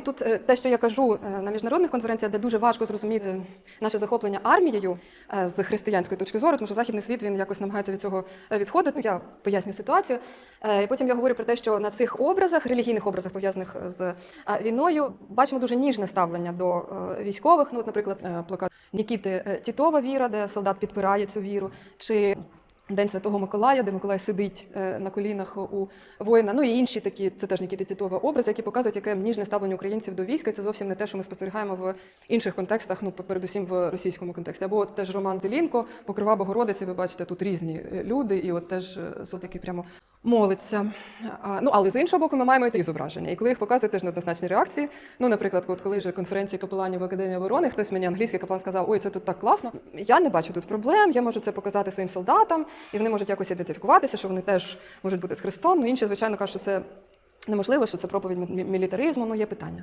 Тут е, те, що я кажу е, на міжнародних конференціях, де дуже важко зрозуміти наше захоплення армією е, з християнської точки зору, тому що західний світ він якось намагається від цього відходити. Я поясню ситуацію. І потім я говорю про те, що на цих образах, релігійних образах, пов'язаних з війною, бачимо дуже ніжне ставлення до військових. Ну, от, наприклад, плакат Нікіти Тітова віра, де солдат підпирає цю віру, чи День Святого Миколая, де Миколай сидить е, на колінах у воїна. Ну і інші такі, це теж Нікіти Тітова образи, які показують, яке ніжне ставлення українців до війська. Це зовсім не те, що ми спостерігаємо в інших контекстах, ну передусім в російському контексті. Або теж Роман Зелінко, Покрива Богородиці. Ви бачите, тут різні е, люди, і от теж все-таки прямо молиться. Ну але з іншого боку, ми маємо і такі зображення. І коли їх показують, теж неоднозначні реакції. Ну, наприклад, от коли вже конференції капеланів в Академії оборони, хтось мені англійський капелан сказав, ой, це тут так класно. Я не бачу тут проблем. Я можу це показати своїм солдатам, і вони можуть якось ідентифікуватися, що вони теж можуть бути з Христом. Ну інші, звичайно, кажуть, що це неможливо, що це проповідь мі- мілітаризму. Ну є питання.